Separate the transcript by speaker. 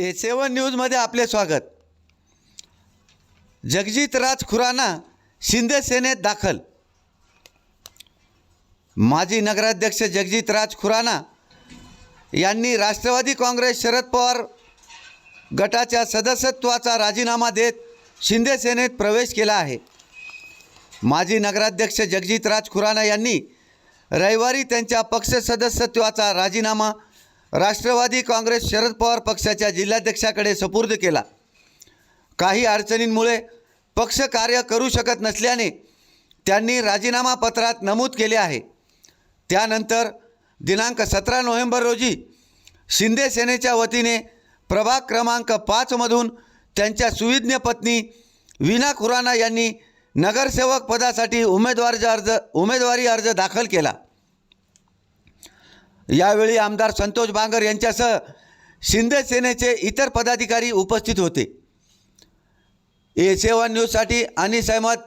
Speaker 1: ए सेवन न्यूजमध्ये आपले स्वागत. जगजित राज खुराना शिंदे सेनेत दाखल. माजी नगराध्यक्ष जगजित राज खुराना यांनी राष्ट्रवादी काँग्रेस शरद पवार गटाच्या सदस्यत्वाचा राजीनामा देत शिंदे सेनेत प्रवेश केला आहे. माजी नगराध्यक्ष जगजित राज खुराना यांनी रविवारी त्यांच्या पक्ष सदस्यत्वाचा राजीनामा राष्ट्रवादी काँग्रेस शरद पवार पक्षाच्या जिल्हाध्यक्षाकडे सुपूर्द केला. काही अडचणींमुळे पक्ष कार्य करू शकत नसल्याने त्यांनी राजीनामा पत्रात नमूद केले आहे. त्यानंतर दिनांक सतरा नोव्हेंबर रोजी शिंदे सेनेच्या वतीने प्रभाग क्रमांक पाचमधून त्यांच्या सुविज्ञ पत्नी विना खुराना यांनी नगरसेवक पदासाठी उमेदवारी अर्ज उमेदवारी अर्ज दाखल केला. यावेळी आमदार संतोष बांगर यांच्यासह शिंदे सेनेचे इतर पदाधिकारी उपस्थित होते. ए सेवन न्यूजसाठी अनिस अहमद.